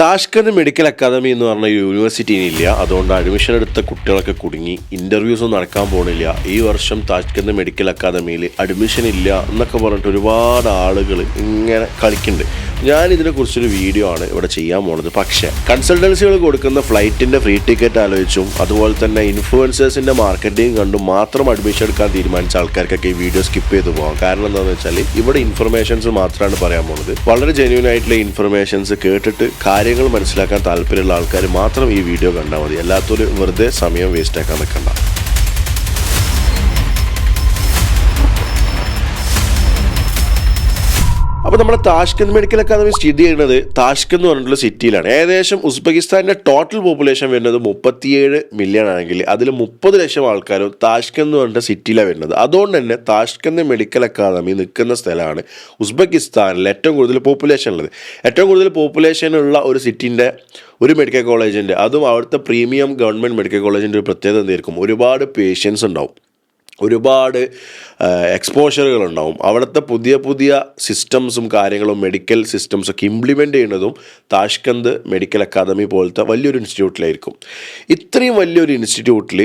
താഷ്കന്ദ് medical academy എന്ന് പറഞ്ഞ university ഇല്ല. അതുകൊണ്ട് അഡ്മിഷൻ എടുത്ത കുട്ടികളൊക്കെ കുടുങ്ങി. ഇന്റർവ്യൂസ് ഒന്നും നടക്കാൻ പോകണില്ല ഈ വർഷം താഷ്കണ്ട് മെഡിക്കൽ അക്കാദമിയിൽ അഡ്മിഷൻ ഇല്ല എന്നൊക്കെ പറഞ്ഞിട്ട് ഒരുപാട് ആളുകൾ ഇങ്ങനെ കളിക്കുന്നുണ്ട് ഞാൻ ഇതിനെ കുറിച്ചൊരു വീഡിയോ ആണ് ഇവിടെ ചെയ്യാൻ പോണത്. പക്ഷേ കൺസൾട്ടൻസികൾ കൊടുക്കുന്ന ഫ്ലൈറ്റിന്റെ ഫ്രീ ടിക്കറ്റ് ആലോചിച്ചും അതുപോലെ തന്നെ ഇൻഫ്ലുവൻസേഴ്സിന്റെ മാർക്കറ്റിംഗ് കണ്ടും മാത്രം അഡ്മിഷൻ എടുക്കാൻ തീരുമാനിച്ച ആൾക്കാർക്കൊക്കെ ഈ വീഡിയോ സ്കിപ്പ് ചെയ്തു പോകാം. കാരണം എന്താണെന്ന് വെച്ചാൽ ഇവിടെ ഇൻഫർമേഷൻസ് മാത്രമാണ് പറയാൻ പോകുന്നത് വളരെ ജെന്യൂൻ ആയിട്ടുള്ള ഇൻഫർമേഷൻസ് കേട്ടിട്ട് കാര്യങ്ങൾ മനസ്സിലാക്കാൻ താല്പര്യമുള്ള ആൾക്കാർ മാത്രം ഈ വീഡിയോ കണ്ടാൽ മതി. അല്ലാത്തൊരു വെറുതെ സമയം വേസ്റ്റ് ആക്കാൻ നിൽക്കണ്ട അപ്പോൾ നമ്മുടെ താഷ്കന്ദ് മെഡിക്കൽ അക്കാദമി സ്ഥിതി ചെയ്യുന്നത് താഷ്കന്ദ് എന്ന് പറഞ്ഞിട്ടുള്ള സിറ്റിയിലാണ് ഏകദേശം ഉസ്ബെക്കിസ്ഥാന്റെ ടോട്ടൽ പോപ്പുലേഷൻ വരുന്നത് മുപ്പത്തിയേഴ് മില്യൺ ആണെങ്കിൽ അതിൽ മുപ്പത് ലക്ഷം ആൾക്കാരും താഷ്കന്ദ് എന്ന് പറഞ്ഞിട്ട് സിറ്റിയിലാണ് വരുന്നത്. അതുകൊണ്ട് തന്നെ താഷ്കന്ദ് മെഡിക്കൽ അക്കാദമി നിൽക്കുന്ന സ്ഥലമാണ് ഉസ്ബെക്കിസ്ഥാനിൽ ഏറ്റവും കൂടുതൽ പോപ്പുലേഷൻ ഉള്ളത്. ഏറ്റവും കൂടുതൽ പോപ്പുലേഷൻ ഉള്ള ഒരു സിറ്റിന്റെ ഒരു മെഡിക്കൽ കോളേജിന്റെ അതും അവിടുത്തെ പ്രീമിയം ഗവൺമെന്റ് മെഡിക്കൽ കോളേജിന്റെ ഒരു പ്രത്യേകത എന്തായിരിക്കും? ഒരുപാട് പേഷ്യൻസ് ഉണ്ടാവും. ഒരുപാട് എക്സ്പോഷറുകൾ ഉണ്ടാവും അവിടുത്തെ പുതിയ പുതിയ സിസ്റ്റംസും കാര്യങ്ങളും മെഡിക്കൽ സിസ്റ്റംസ് ഒക്കെ ഇംപ്ലിമെന്റ് ചെയ്യുന്നതും താഷ്കന്ത് മെഡിക്കൽ അക്കാദമി പോലത്തെ വലിയൊരു ഇൻസ്റ്റിറ്റ്യൂട്ടിലായിരിക്കും ഇത്രയും വലിയൊരു ഇൻസ്റ്റിറ്റ്യൂട്ടിൽ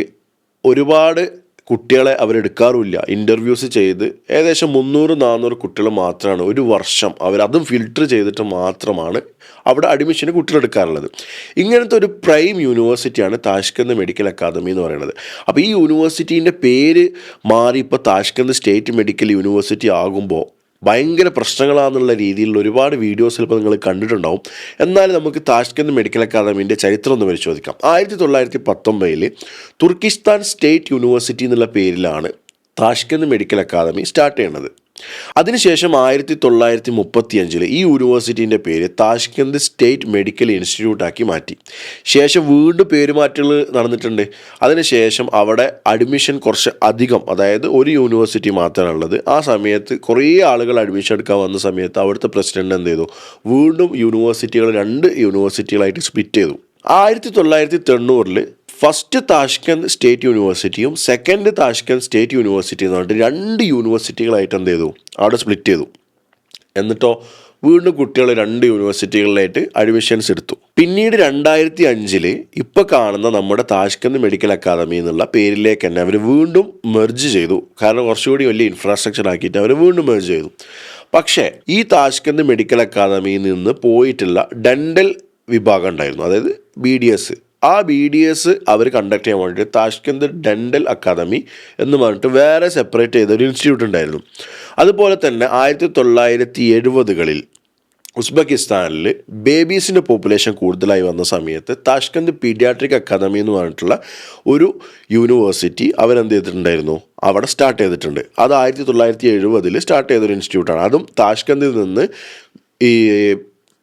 ഒരുപാട് കുട്ടികളെ അവരെടുക്കാറുമില്ല ഇന്റർവ്യൂസ് ചെയ്ത് ഏകദേശം മുന്നൂറ് നാനൂറ് കുട്ടികൾ മാത്രമാണ്. ഒരു വർഷം അവർ അതും ഫിൽട്ടർ ചെയ്തിട്ട് മാത്രമാണ് അവിടെ അഡ്മിഷന് കുട്ടികളെടുക്കാറുള്ളത് ഇങ്ങനത്തെ ഒരു പ്രൈം യൂണിവേഴ്സിറ്റിയാണ് താഷ്കന്ദ് മെഡിക്കൽ അക്കാദമി എന്ന് പറയുന്നത്. അപ്പോൾ ഈ യൂണിവേഴ്സിറ്റീന്റെ പേര് മാറി ഇപ്പോൾ താഷ്കന്ദ് സ്റ്റേറ്റ് മെഡിക്കൽ യൂണിവേഴ്സിറ്റി ആകുമ്പോൾ ഭയങ്കര പ്രശ്നങ്ങളാണെന്നുള്ള രീതിയിൽ ഒരുപാട് വീഡിയോസ് ചിലപ്പോൾ നിങ്ങൾ കണ്ടിട്ടുണ്ടാവും. എന്നാലും നമുക്ക് താഷ്കന്ത് മെഡിക്കൽ അക്കാദമിന്റെ ചരിത്രം ഒന്ന് പരിശോധിക്കാം. ആയിരത്തി തൊള്ളായിരത്തി പത്തൊമ്പതിൽ തുർക്കിസ്ഥാൻ സ്റ്റേറ്റ് യൂണിവേഴ്സിറ്റി എന്നുള്ള പേരിലാണ് താഷ്കന്ത് മെഡിക്കൽ അക്കാദമി സ്റ്റാർട്ട് ചെയ്യുന്നത് അതിനുശേഷം ആയിരത്തി തൊള്ളായിരത്തി മുപ്പത്തി അഞ്ചിൽ ഈ യൂണിവേഴ്സിറ്റീന്റെ പേര് താഷ്കന്ത് സ്റ്റേറ്റ് മെഡിക്കൽ ഇൻസ്റ്റിറ്റ്യൂട്ട് ആക്കി മാറ്റി. ശേഷം വീണ്ടും പേരുമാറ്റങ്ങൾ നടന്നിട്ടുണ്ട്. അതിനുശേഷം അവിടെ അഡ്മിഷൻ കുറച്ച് അധികം അതായത് ഒരു യൂണിവേഴ്സിറ്റി മാത്രമാണ് ഉള്ളത്. ആ സമയത്ത് കുറേ ആളുകൾ അഡ്മിഷൻ എടുക്കാൻ വന്ന സമയത്ത് അവിടുത്തെ പ്രസിഡന്റ് എന്ത് ചെയ്തു? വീണ്ടും യൂണിവേഴ്സിറ്റികൾ രണ്ട് യൂണിവേഴ്സിറ്റികളായിട്ട് സ്പിറ്റ് ചെയ്തു. ആയിരത്തി തൊള്ളായിരത്തി തൊണ്ണൂറിൽ ഫസ്റ്റ് താഷ്കന്ത് സ്റ്റേറ്റ് യൂണിവേഴ്സിറ്റിയും സെക്കൻഡ് താഷ്കന്ത് സ്റ്റേറ്റ് യൂണിവേഴ്സിറ്റി എന്ന് പറഞ്ഞിട്ട് രണ്ട് യൂണിവേഴ്സിറ്റികളായിട്ട് എന്ത് ചെയ്തു? അവിടെ സ്പ്ലിറ്റ് ചെയ്തു. എന്നിട്ടോ വീണ്ടും കുട്ടികൾ രണ്ട് യൂണിവേഴ്സിറ്റികളിലായിട്ട് അഡ്മിഷൻസ് എടുത്തു. പിന്നീട് രണ്ടായിരത്തി അഞ്ചിൽ ഇപ്പോൾ കാണുന്ന നമ്മുടെ താഷ്കന്ത് മെഡിക്കൽ അക്കാദമി എന്നുള്ള പേരിലേക്ക് തന്നെ അവർ വീണ്ടും മെർജ് ചെയ്തു. കാരണം കുറച്ചുകൂടി വലിയ ഇൻഫ്രാസ്ട്രക്ചർ ആക്കിയിട്ട് അവർ വീണ്ടും മെർജ് ചെയ്തു. പക്ഷേ ഈ താഷ്കന്ത് മെഡിക്കൽ അക്കാദമിയിൽ നിന്ന് പോയിട്ടുള്ള ഡെന്റൽ വിഭാഗം ഉണ്ടായിരുന്നു. അതായത് ബി ഡി എസ് ആ ബി ഡി എസ് അവർ കണ്ടക്ട് ചെയ്യാൻ വേണ്ടിയിട്ട് താഷ്കന്ത് ഡെന്റൽ അക്കാദമി എന്ന് പറഞ്ഞിട്ട് വേറെ സെപ്പറേറ്റ് ചെയ്ത ഒരു ഇൻസ്റ്റിറ്റ്യൂട്ട് ഉണ്ടായിരുന്നു. അതുപോലെ തന്നെ ആയിരത്തി തൊള്ളായിരത്തി എഴുപതുകളിൽ ഉസ്ബെക്കിസ്ഥാനിൽ ബേബീസിന്റെ പോപ്പുലേഷൻ കൂടുതലായി വന്ന സമയത്ത് താഷ്കന്ത് പീഡിയാട്രിക് അക്കാദമി എന്ന് പറഞ്ഞിട്ടുള്ള ഒരു യൂണിവേഴ്സിറ്റി അവരെന്ത് ചെയ്തിട്ടുണ്ടായിരുന്നു? അവിടെ സ്റ്റാർട്ട് ചെയ്തിട്ടുണ്ട്. അത് ആയിരത്തി തൊള്ളായിരത്തി എഴുപതിൽ സ്റ്റാർട്ട് ചെയ്തൊരു ഇൻസ്റ്റിറ്റ്യൂട്ടാണ് അതും താഷ്കന്തിൽ നിന്ന് ഈ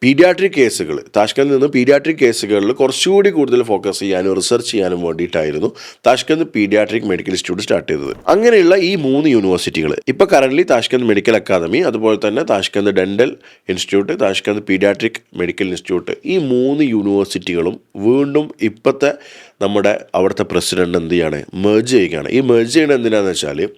പീഡിയാട്രിക് കേസുകൾ താഷ്കന്തിൽ നിന്ന് പീഡിയാട്രിക് കേസുകളിൽ കുറച്ചുകൂടി കൂടുതൽ ഫോക്കസ് ചെയ്യാനും റിസർച്ച് ചെയ്യാനും വേണ്ടിയിട്ടായിരുന്നു Tashkent paediatric medical institute start ചെയ്തത്. അങ്ങനെയുള്ള ഈ മൂന്ന് യൂണിവേഴ്സിറ്റികൾ ഇപ്പോൾ കറന്റ് താഷ്കന്ത് മെഡിക്കൽ അക്കാദമി അതുപോലെ തന്നെ Tashkent dental institute Tashkent paediatric medical institute ഈ മൂന്ന് യൂണിവേഴ്സിറ്റികളും വീണ്ടും ഇപ്പോഴത്തെ നമ്മുടെ അവിടുത്തെ പ്രസിഡന്റ് എന്ത് ചെയ്യാണ്? മെർജ് ചെയ്യുകയാണ്. ഈ മെർജ് ചെയ്യണത് എന്തിനാണെന്ന് വെച്ചാൽ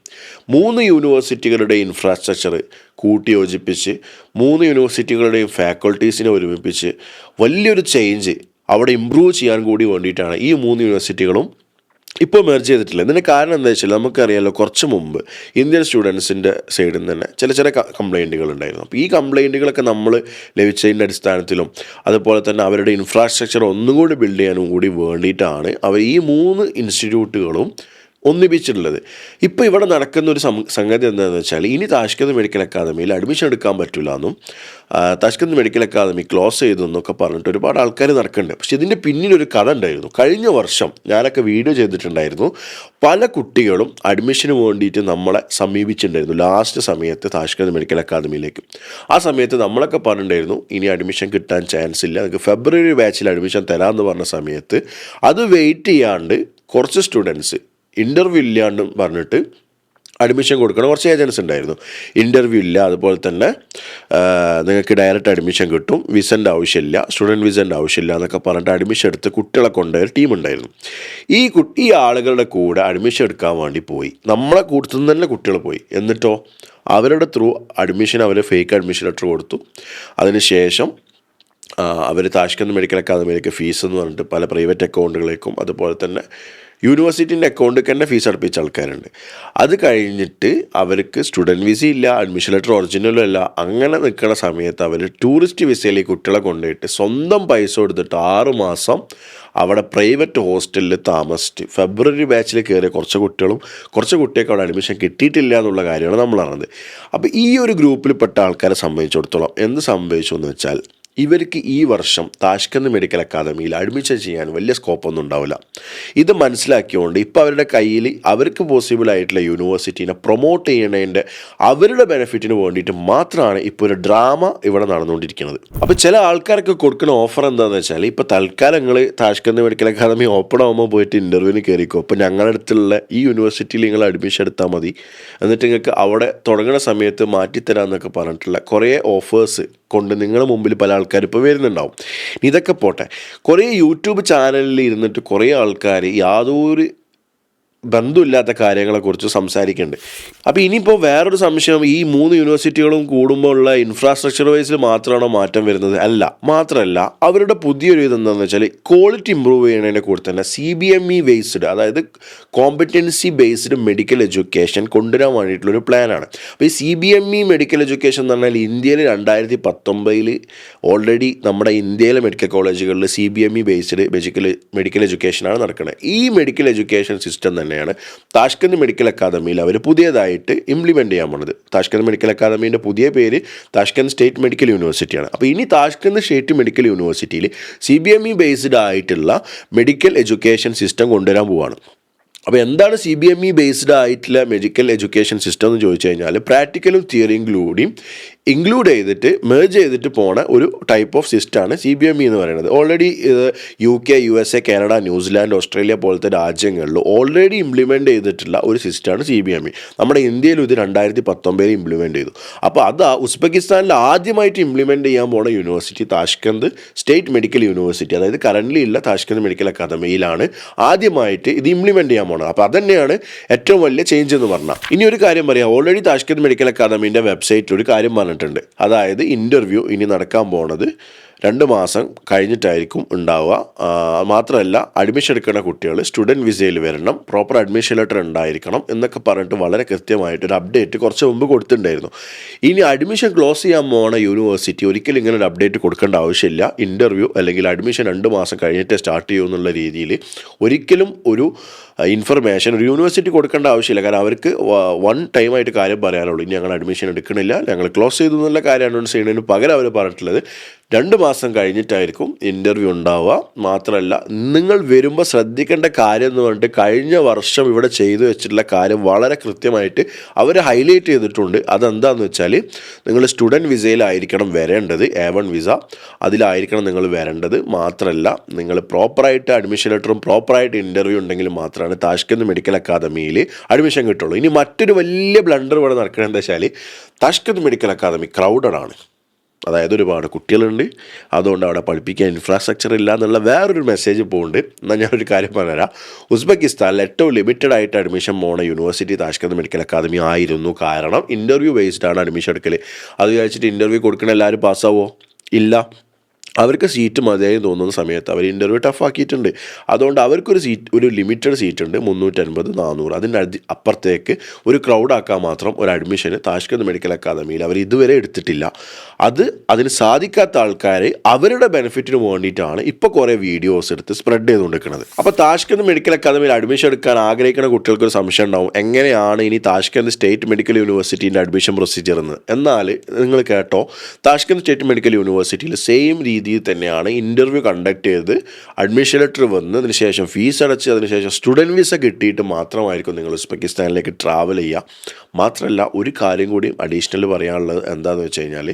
മൂന്ന് യൂണിവേഴ്സിറ്റികളുടെ ഇൻഫ്രാസ്ട്രക്ചർ കൂട്ടി യോജിപ്പിച്ച് മൂന്ന് യൂണിവേഴ്സിറ്റികളുടെയും ഫാക്കൾട്ടീസിനെ ഒരുമിപ്പിച്ച് വലിയൊരു ചേഞ്ച് അവിടെ ഇമ്പ്രൂവ് ചെയ്യാൻ കൂടി വേണ്ടിയിട്ടാണ് ഈ മൂന്ന് യൂണിവേഴ്സിറ്റികളും ഇപ്പോൾ മെർജ് ചെയ്തിട്ടില്ല ഇതിന്റെ കാരണം എന്താ വെച്ചാൽ നമുക്കറിയാമല്ലോ കുറച്ച് മുമ്പ് ഇന്ത്യൻ സ്റ്റുഡൻസിന്റെ സൈഡിൽ നിന്ന് തന്നെ ചില ചില കംപ്ലൈന്റുകൾ ഉണ്ടായിരുന്നു. അപ്പോൾ ഈ കംപ്ലൈന്റുകളൊക്കെ നമ്മൾ ലഭിച്ചതിന്റെ അടിസ്ഥാനത്തിലും അതുപോലെ തന്നെ അവരുടെ ഇൻഫ്രാസ്ട്രക്ചർ ഒന്നും കൂടി ബിൽഡ് ചെയ്യാനും കൂടി വേണ്ടിയിട്ടാണ് അവർ ഈ മൂന്ന് ഇൻസ്റ്റിറ്റ്യൂട്ടുകളും ഒന്നിപ്പിച്ചിട്ടുള്ളത്. ഇപ്പോൾ ഇവിടെ നടക്കുന്ന ഒരു സംഗതി എന്താണെന്ന് വെച്ചാൽ ഇനി താഷ്കന്ത് മെഡിക്കൽ അക്കാദമിയിൽ അഡ്മിഷൻ എടുക്കാൻ പറ്റില്ല എന്നും താഷ്കന്ത് മെഡിക്കൽ അക്കാദമി ക്ലോസ് ചെയ്തു എന്നൊക്കെ പറഞ്ഞിട്ട് ഒരുപാട് ആൾക്കാർ നടക്കുന്നുണ്ട് പക്ഷെ ഇതിന്റെ പിന്നിലൊരു കഥ ഉണ്ടായിരുന്നു. കഴിഞ്ഞ വർഷം ഞാനൊക്കെ വീഡിയോ ചെയ്തിട്ടുണ്ടായിരുന്നു. പല കുട്ടികളും അഡ്മിഷന് വേണ്ടിയിട്ട് നമ്മളെ സമീപിച്ചിട്ടുണ്ടായിരുന്നു. ലാസ്റ്റ് സമയത്ത് താഷ്കന്ത് മെഡിക്കൽ അക്കാദമിയിലേക്ക്. ആ സമയത്ത് നമ്മളൊക്കെ പറഞ്ഞിട്ടുണ്ടായിരുന്നു ഇനി അഡ്മിഷൻ കിട്ടാൻ ചാൻസ് ഇല്ല. നിങ്ങൾക്ക് ഫെബ്രുവരി ബാച്ചിൽ അഡ്മിഷൻ തരാമെന്ന് പറഞ്ഞ സമയത്ത് അത് വെയിറ്റ് ചെയ്യാണ്ട് കുറച്ച് സ്റ്റുഡൻസ് ഇന്റർവ്യൂ ഇല്ലാണ്ടും പറഞ്ഞിട്ട് അഡ്മിഷൻ കൊടുക്കണം കുറച്ച് ഏജൻസ് ഉണ്ടായിരുന്നു. ഇന്റർവ്യൂ ഇല്ല അതുപോലെ തന്നെ നിങ്ങൾക്ക് ഡയറക്റ്റ് അഡ്മിഷൻ കിട്ടും. വിസന്റെ ആവശ്യമില്ല സ്റ്റുഡന്റ് വിസന്റെ ആവശ്യമില്ല എന്നൊക്കെ പറഞ്ഞിട്ട് അഡ്മിഷൻ എടുത്ത് കുട്ടികളെ കൊണ്ടുപോയ ഒരു ടീം ഉണ്ടായിരുന്നു. ഈ കുട്ടി ആളുകളുടെ കൂടെ അഡ്മിഷൻ എടുക്കാൻ വേണ്ടി പോയി. നമ്മളെ കൂട്ടത്തിൽ നിന്ന് തന്നെ കുട്ടികൾ പോയി. എന്നിട്ടോ അവരുടെ ത്രൂ അഡ്മിഷൻ അവർ ഫേക്ക് അഡ്മിഷൻ ലെറ്റർ കൊടുത്തു. അതിനുശേഷം അവർ താഷ്കന്ത് മെഡിക്കൽ അക്കാദമിയിലേക്ക് ഫീസ് എന്ന് പറഞ്ഞിട്ട് പല പ്രൈവറ്റ് അക്കൗണ്ടുകളേക്കും അതുപോലെ തന്നെ യൂണിവേഴ്സിറ്റിന്റെ അക്കൗണ്ടിൽ തന്നെ ഫീസ് അടപ്പിച്ച ആൾക്കാരുണ്ട്. അത് കഴിഞ്ഞിട്ട് അവർക്ക് സ്റ്റുഡന്റ് വിസ ഇല്ല അഡ്മിഷൻ ലെറ്റർ ഒറിജിനലും അല്ല അങ്ങനെ നിൽക്കുന്ന സമയത്ത് അവർ ടൂറിസ്റ്റ് വിസയിലേക്ക് കുട്ടികളെ കൊണ്ടുപോയിട്ട് സ്വന്തം പൈസ കൊടുത്തിട്ട് ആറ് മാസം അവിടെ പ്രൈവറ്റ് ഹോസ്റ്റലിൽ താമസിച്ച് ഫെബ്രുവരി ബാച്ചിൽ കയറിയ കുറച്ച് കുട്ടികളും കുറച്ച് കുട്ടികൾക്ക് അവിടെ അഡ്മിഷൻ കിട്ടിയിട്ടില്ല എന്നുള്ള കാര്യമാണ് നമ്മൾ അറിഞ്ഞത്. അപ്പോൾ ഈ ഒരു ഗ്രൂപ്പിൽപ്പെട്ട ആൾക്കാരെ സംബന്ധിച്ചിടത്തോളം എന്ത് സംഭവിച്ചു എന്ന് വെച്ചാൽ ഇവർക്ക് ഈ വർഷം താഷ്കന്ത് മെഡിക്കൽ അക്കാദമിയിൽ അഡ്മിഷൻ ചെയ്യാൻ വലിയ സ്കോപ്പൊന്നും ഉണ്ടാവില്ല. ഇത് മനസ്സിലാക്കിയുകൊണ്ട് ഇപ്പോൾ അവരുടെ കയ്യിൽ അവർക്ക് പോസിബിൾ ആയിട്ടുള്ള യൂണിവേഴ്സിറ്റീനെ പ്രൊമോട്ട് ചെയ്യണതിന്റെ അവരുടെ ബെനിഫിറ്റിന് വേണ്ടിയിട്ട് മാത്രമാണ് ഇപ്പോൾ ഒരു ഡ്രാമ ഇവിടെ നടന്നുകൊണ്ടിരിക്കുന്നത്. അപ്പോൾ ചില ആൾക്കാർക്ക് കൊടുക്കുന്ന ഓഫർ എന്താണെന്ന് വെച്ചാൽ ഇപ്പോൾ തൽക്കാലം നിങ്ങൾ താഷ്കന്ത് മെഡിക്കൽ അക്കാദമി ഓപ്പൺ ആകുമ്പോൾ പോയിട്ട് ഇന്റർവ്യൂവിന് കയറിക്കോ അപ്പോൾ ഞങ്ങളുടെ അടുത്തുള്ള ഈ യൂണിവേഴ്സിറ്റിയിൽ നിങ്ങൾ അഡ്മിഷൻ എടുത്താൽ മതി. എന്നിട്ട് നിങ്ങൾക്ക് അവിടെ തുടങ്ങുന്ന സമയത്ത് മാറ്റിത്തരാമെന്നൊക്കെ പറഞ്ഞിട്ടുള്ള കുറേ ഓഫേഴ്സ് കൊണ്ട് നിങ്ങളുടെ മുമ്പിൽ പല ഇപ്പോൾ വരുന്നുണ്ടാവും. ഇതൊക്കെ പോട്ടെ. കുറേ യൂട്യൂബ് ചാനലിൽ ഇരുന്നിട്ട് കുറേ ആൾക്കാർ യാതൊരു ബന്ധമില്ലാത്ത കാര്യങ്ങളെക്കുറിച്ച് സംസാരിക്കുന്നുണ്ട് അപ്പോൾ ഇനിയിപ്പോൾ വേറൊരു സംശയം ഈ മൂന്ന് യൂണിവേഴ്സിറ്റികളും കൂടുമ്പോൾ ഉള്ള ഇൻഫ്രാസ്ട്രക്ചർ വൈസിൽ മാത്രമാണോ മാറ്റം വരുന്നത്? അല്ല മാത്രമല്ല അവരുടെ പുതിയൊരു ഇത് എന്താണെന്ന് വെച്ചാൽ ക്വാളിറ്റി ഇമ്പ്രൂവ് ചെയ്യുന്നതിനെ കൂടെ തന്നെ C B M E based അതായത് കോമ്പറ്റൻസി ബേസ്ഡ് മെഡിക്കൽ എഡ്യൂക്കേഷൻ കൊണ്ടുവരാൻ വേണ്ടിയിട്ടുള്ളൊരു പ്ലാനാണ് അപ്പോൾ ഈ C B M E medical education എന്ന് പറഞ്ഞാൽ ഇന്ത്യയിൽ രണ്ടായിരത്തി പത്തൊമ്പതിൽ ഓൾറെഡി നമ്മുടെ ഇന്ത്യയിലെ മെഡിക്കൽ കോളേജുകളിൽ C B M E based medical medical എഡ്യൂക്കേഷനാണ് നടക്കുന്നത് ഈ മെഡിക്കൽ എഡ്യൂക്കേഷൻ സിസ്റ്റം തന്നെയാണ്. താഷ്കന്ത് മെഡിക്കൽ അക്കാദമിയിൽ അവർ പുതിയതായിട്ട് ഇംപ്ലിമെന്റ് ചെയ്യാൻ പോണത്. താഷ്കന്ത് മെഡിക്കൽ അക്കാദമീന്റെ പുതിയ പേര് താഷ്കന്ത് സ്റ്റേറ്റ് മെഡിക്കൽ യൂണിവേഴ്സിറ്റിയാണ്. അപ്പോൾ ഇനി താഷ്കന്ത് സ്റ്റേറ്റ് മെഡിക്കൽ യൂണിവേഴ്സിറ്റിയിൽ C B M E based ആയിട്ടുള്ള മെഡിക്കൽ എഡ്യൂക്കേഷൻ സിസ്റ്റം കൊണ്ടുവരാൻ പോവുകയാണ് അപ്പോൾ എന്താണ് C B M E based ആയിട്ടുള്ള മെഡിക്കൽ എഡ്യൂക്കേഷൻ സിസ്റ്റം എന്ന് ചോദിച്ചു കഴിഞ്ഞാൽ പ്രാക്ടിക്കലും തിയറിയും കൂടിയും ഇൻക്ലൂഡ് ചെയ്തിട്ട് മേജ് ചെയ്തിട്ട് പോണ ഒരു ടൈപ്പ് ഓഫ് സിസ്റ്റമാണ് സി ബി എം ഇ എന്ന് പറയുന്നത്. ഓൾറെഡി ഇത് U K U S A Canada New Zealand Australia പോലത്തെ രാജ്യങ്ങളിൽ ഓൾറെഡി ഇംപ്ലിമെന്റ് ചെയ്തിട്ടുള്ള ഒരു സിസ്റ്റമാണ് സി ബി എം ഇ നമ്മുടെ ഇന്ത്യയിലും ഇത് രണ്ടായിരത്തി പത്തൊമ്പതിൽ ഇംപ്ലിമെന്റ് ചെയ്തു. അപ്പോൾ അതാ ഉസ്ബെക്കിസ്ഥാനിൽ ആദ്യമായിട്ട് ഇംപ്ലിമെന്റ് ചെയ്യാൻ പോണ university Tashkent state medical university അതായത് കറന്റ്ലി ഉള്ള താഷ്കന്ത് മെഡിക്കൽ അക്കാദമിയിലാണ് ആദ്യമായിട്ട് ഇത് ഇംപ്ലിമെന്റ് ചെയ്യാൻ പോണത്. അപ്പോൾ അതന്നെയാണ് ഏറ്റവും വലിയ ചേഞ്ച് എന്ന് പറഞ്ഞാൽ ഇനി ഒരു കാര്യം പറയാം. ഓൾറെഡി താഷ്കന്ത് മെഡിക്കൽ അക്കാദമീന്റെ വെബ്സൈറ്റിൽ ഒരു കാര്യം പറഞ്ഞിട്ടുണ്ട്. അതായത് ഇന്റർവ്യൂ ഇനി നടക്കാൻ പോണത് രണ്ട് മാസം കഴിഞ്ഞിട്ടായിരിക്കും ഉണ്ടാവുക. മാത്രമല്ല അഡ്മിഷൻ എടുക്കുന്ന കുട്ടികൾ സ്റ്റുഡന്റ് വിസയിൽ വരണം പ്രോപ്പർ അഡ്മിഷൻ ലെറ്റർ ഉണ്ടായിരിക്കണം എന്നൊക്കെ പറഞ്ഞിട്ട് വളരെ കൃത്യമായിട്ട് ഒരു അപ്ഡേറ്റ് കുറച്ച് മുമ്പ് കൊടുത്തിട്ടുണ്ടായിരുന്നു. ഇനി അഡ്മിഷൻ ക്ലോസ് ചെയ്യാൻ പോണ യൂണിവേഴ്സിറ്റി ഒരിക്കലും ഇങ്ങനെ ഒരു അപ്ഡേറ്റ് കൊടുക്കേണ്ട ആവശ്യമില്ല. ഇന്റർവ്യൂ അല്ലെങ്കിൽ അഡ്മിഷൻ രണ്ട് മാസം കഴിഞ്ഞിട്ട് സ്റ്റാർട്ട് ചെയ്യൂ എന്നുള്ള രീതിയിൽ ഒരിക്കലും ഒരു ഇൻഫർമേഷൻ ഒരു യൂണിവേഴ്സിറ്റി കൊടുക്കേണ്ട ആവശ്യമില്ല. കാരണം അവർക്ക് വൺ ടൈമായിട്ട് കാര്യം പറയാനുള്ളൂ. ഇനി ഞങ്ങൾ അഡ്മിഷൻ എടുക്കണില്ല ഞങ്ങൾ ക്ലോസ് ചെയ്തു എന്നുള്ള കാര്യമാണ് ചെയ്യുന്നതിന് പകരം അവർ പറഞ്ഞിട്ടുള്ളത്. രണ്ട് കഴിഞ്ഞിട്ടായിരിക്കും ഇന്റർവ്യൂ ഉണ്ടാവുക. മാത്രമല്ല നിങ്ങൾ വരുമ്പോൾ ശ്രദ്ധിക്കേണ്ട കാര്യം എന്ന് പറഞ്ഞിട്ട് കഴിഞ്ഞ വർഷം ഇവിടെ ചെയ്തു വെച്ചിട്ടുള്ള കാര്യം വളരെ കൃത്യമായിട്ട് അവർ ഹൈലൈറ്റ് ചെയ്തിട്ടുണ്ട്. അതെന്താണെന്ന് വെച്ചാൽ നിങ്ങൾ സ്റ്റുഡന്റ് വിസയിലായിരിക്കണം വരേണ്ടത് എ വൺ വിസ അതിലായിരിക്കണം നിങ്ങൾ വരേണ്ടത്. മാത്രമല്ല നിങ്ങൾ പ്രോപ്പറായിട്ട് അഡ്മിഷൻ ലെറ്ററും പ്രോപ്പറായിട്ട് ഇന്റർവ്യൂ ഉണ്ടെങ്കിൽ മാത്രമാണ് താഷ്കന്ത് മെഡിക്കൽ അക്കാദമിയിൽ അഡ്മിഷൻ കിട്ടുള്ളൂ. ഇനി മറ്റൊരു വലിയ ബ്ലണ്ടർ ഇവിടെ നടക്കുന്നത് എന്താ വെച്ചാൽ താഷ്കന്ത് മെഡിക്കൽ അക്കാദമി ക്രൗഡഡ് ആണ്. അതായത് ഒരുപാട് കുട്ടികളുണ്ട്. അതുകൊണ്ട് അവിടെ പഠിപ്പിക്കാൻ ഇൻഫ്രാസ്ട്രക്ചർ ഇല്ല എന്നുള്ള വേറൊരു മെസ്സേജ് പോകുന്നുണ്ട് എന്നാൽ ഞാനൊരു കാര്യം പറഞ്ഞുതരാം. ഉസ്ബെക്കിസ്ഥാനിൽ ഏറ്റവും ലിമിറ്റഡ് ആയിട്ട് അഡ്മിഷൻ പോണ യൂണിവേഴ്സിറ്റി താഷ്കന്ത് മെഡിക്കൽ അക്കാദമി ആയിരുന്നു. കാരണം ഇന്റർവ്യൂ ബേസ്ഡ് ആണ് അഡ്മിഷൻ എടുക്കൽ അത് വിചാരിച്ചിട്ട് ഇന്റർവ്യൂ കൊടുക്കണ എല്ലാവരും പാസ്സാവോ ഇല്ല. അവർക്ക് സീറ്റ് മതിയായി തോന്നുന്ന സമയത്ത് അവർ ഇന്റർവ്യൂ ടഫാക്കിയിട്ടുണ്ട് അതുകൊണ്ട് അവർക്കൊരു സീറ്റ് ഒരു ലിമിറ്റഡ് സീറ്റ് ഉണ്ട്. മുന്നൂറ്റൻപത് നാനൂറ് അതിന്റെ അതി അപ്പുറത്തേക്ക് ഒരു ക്രൗഡാക്കാൻ മാത്രം ഒരു അഡ്മിഷന് താഷ്കന്ത് മെഡിക്കൽ അക്കാദമിയിൽ അവർ ഇതുവരെ എടുത്തിട്ടില്ല. അത് അതിന് സാധിക്കാത്ത ആൾക്കാർ അവരുടെ ബെനിഫിറ്റിന് വേണ്ടിയിട്ടാണ് ഇപ്പോൾ കുറേ വീഡിയോസ് എടുത്ത് സ്പ്രെഡ് ചെയ്തുകൊണ്ടിരിക്കുന്നത്. അപ്പോൾ താഷ്കന്ത് മെഡിക്കൽ അക്കാദമിയിൽ അഡ്മിഷൻ എടുക്കാൻ ആഗ്രഹിക്കുന്ന കുട്ടികൾക്കൊരു സംശയം ഉണ്ടാവും. എങ്ങനെയാണ് ഇനി താഷ്കന്ത് സ്റ്റേറ്റ് മെഡിക്കൽ യൂണിവേഴ്സിറ്റീന്റെ അഡ്മിഷൻ പ്രൊസീജിയർ എന്ന്? എന്നാൽ നിങ്ങൾ കേട്ടോ താഷ്കന്ത് സ്റ്റേറ്റ് മെഡിക്കൽ യൂണിവേഴ്സിറ്റിയിൽ സെയിം രീതിയിൽ തന്നെയാണ് ഇന്റർവ്യൂ കണ്ടക്ട് ചെയ്ത് അഡ്മിഷൻ ലെറ്റർ വന്നതിന് ശേഷം ഫീസ് അടച്ച് അതിനുശേഷം സ്റ്റുഡന്റ് വിസ കിട്ടിയിട്ട് മാത്രമായിരിക്കും നിങ്ങൾ ഉസ്ബെക്കിസ്ഥാനിലേക്ക് ട്രാവൽ ചെയ്യുക. മാത്രമല്ല ഒരു കാര്യം കൂടി അഡീഷണൽ പറയാനുള്ളത് എന്താണെന്ന് വെച്ച് കഴിഞ്ഞാൽ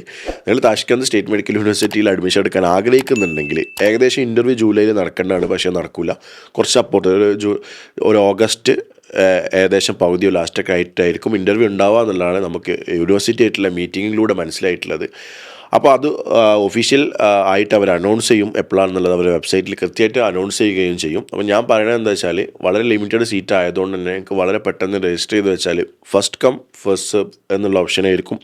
നിങ്ങൾ താഷ്കന്ത് സ്റ്റേറ്റ് മെഡിക്കൽ യൂണിവേഴ്സിറ്റിയിൽ അഡ്മിഷൻ എടുക്കാൻ ആഗ്രഹിക്കുന്നുണ്ടെങ്കിൽ ഏകദേശം ഇന്റർവ്യൂ ജൂലൈയിൽ നടക്കേണ്ടതാണ്. പക്ഷേ നടക്കില്ല കുറച്ച് സപ്പോർട്ട് ഒരു ജൂ ഒരു ഓഗസ്റ്റ് ഏകദേശം പകുതിയോ ലാസ്റ്റൊക്കെ ആയിട്ടായിരിക്കും ഇന്റർവ്യൂ ഉണ്ടാവുക എന്നുള്ളതാണ് നമുക്ക് യൂണിവേഴ്സിറ്റി ആയിട്ടുള്ള മീറ്റിങ്ങിലൂടെ മനസ്സിലായിട്ടുള്ളത്. അപ്പോൾ അത് ഒഫീഷ്യൽ ആയിട്ട് അവർ അനൗൺസ് ചെയ്യും എപ്പോഴാണെന്നുള്ളത് അവർ വെബ്സൈറ്റിൽ കൃത്യമായിട്ട് അനൗൺസ് ചെയ്യുകയും ചെയ്യും. അപ്പോൾ ഞാൻ പറയുന്നത് എന്താ വെച്ചാൽ വളരെ ലിമിറ്റഡ് സീറ്റ് ആയതുകൊണ്ട് തന്നെ എനിക്ക് വളരെ പെട്ടെന്ന് രജിസ്റ്റർ ചെയ്ത് വെച്ചാൽ ഫസ്റ്റ് കം ഫസ്റ്റ് എന്നുള്ള ഓപ്ഷനായിരിക്കും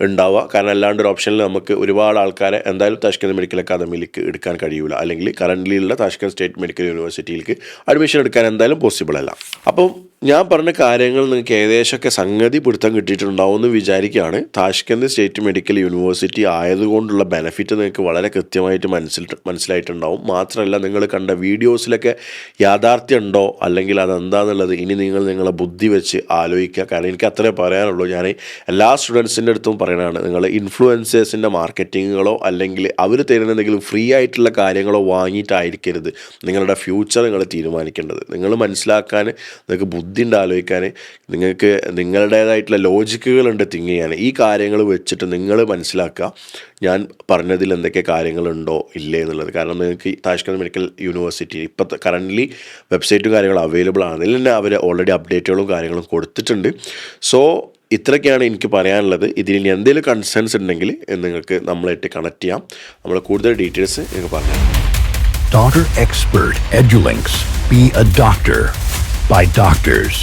ഉണ്ടാവുക. കാരണം അല്ലാണ്ട് ഒരു ഓപ്ഷനിൽ നമുക്ക് ഒരുപാട് ആൾക്കാരെ എന്തായാലും താഷ്കന്ത് മെഡിക്കൽ അക്കാദമിയിലേക്ക് എടുക്കാൻ കഴിയില്ല അല്ലെങ്കിൽ കറന്റ്ലി ഉള്ള താഷ്കന്ത് സ്റ്റേറ്റ് മെഡിക്കൽ യൂണിവേഴ്സിറ്റിയിലേക്ക് അഡ്മിഷൻ എടുക്കാൻ എന്തായാലും പോസിബിൾ അല്ല. അപ്പം ഞാൻ പറഞ്ഞ കാര്യങ്ങൾ നിങ്ങൾക്ക് ഏകദേശമൊക്കെ സംഗതി പിടുത്തം കിട്ടിയിട്ടുണ്ടാവും എന്ന് വിചാരിക്കുകയാണ്. താഷ്കന്ത് സ്റ്റേറ്റ് മെഡിക്കൽ യൂണിവേഴ്സിറ്റി ആയതുകൊണ്ടുള്ള ബെനഫിറ്റ് നിങ്ങൾക്ക് വളരെ കൃത്യമായിട്ട് മനസ്സിൽ മനസ്സിലായിട്ടുണ്ടാവും. മാത്രമല്ല നിങ്ങൾ കണ്ട വീഡിയോസിലൊക്കെ യാഥാർത്ഥ്യമുണ്ടോ? അല്ലെങ്കിൽ അതെന്താണെന്നുള്ളത് ഇനി നിങ്ങൾ നിങ്ങളെ ബുദ്ധി വെച്ച് ആലോചിക്കുക. കാരണം എനിക്ക് അത്രേ പറയാനുള്ളൂ. ഞാൻ എല്ലാ സ്റ്റുഡൻസിന്റെ അടുത്തും പറയണതാണ് നിങ്ങൾ ഇൻഫ്ലുവൻസേഴ്സിന്റെ മാർക്കറ്റിങ്ങുകളോ അല്ലെങ്കിൽ അവർ തരുന്ന എന്തെങ്കിലും ഫ്രീ ആയിട്ടുള്ള കാര്യങ്ങളോ വാങ്ങിയിട്ടായിരിക്കരുത്. നിങ്ങളുടെ ഫ്യൂച്ചർ നിങ്ങൾ തീരുമാനിക്കേണ്ടത്. നിങ്ങൾ മനസ്സിലാക്കാൻ നിങ്ങൾക്ക് ബുദ്ധി ഉണ്ട് ആലോചിക്കാൻ നിങ്ങൾക്ക് നിങ്ങളുടേതായിട്ടുള്ള ലോജിക്കുകളുണ്ട് തിങ്ക് ചെയ്യാൻ. ഈ കാര്യങ്ങൾ വെച്ചിട്ട് നിങ്ങൾ മനസ്സിലാക്കുക ഞാൻ പറഞ്ഞതിൽ എന്തൊക്കെ കാര്യങ്ങളുണ്ടോ ഇല്ലേ എന്നുള്ളത്. കാരണം നിങ്ങൾക്ക് താഷ്കന്ത് മെഡിക്കൽ യൂണിവേഴ്സിറ്റി ഇപ്പോഴത്തെ കറന്റ്ലി വെബ്സൈറ്റും കാര്യങ്ങളും അവൈലബിൾ ആണ്. അതിൽ തന്നെ അവർ ഓൾറെഡി അപ്ഡേറ്റുകളും കാര്യങ്ങളും കൊടുത്തിട്ടുണ്ട്. സോ ഇത്രയൊക്കെയാണ് എനിക്ക് പറയാനുള്ളത് ഇതിൽ എന്തെങ്കിലും കൺസേൺസ് ഉണ്ടെങ്കിൽ നിങ്ങൾക്ക് നമ്മളായിട്ട് കണക്ട് ചെയ്യാം നമ്മൾ കൂടുതൽ ഡീറ്റെയിൽസ് നിങ്ങൾക്ക് പറഞ്ഞു doctor Expert Edulinks. Be a doctor by doctors.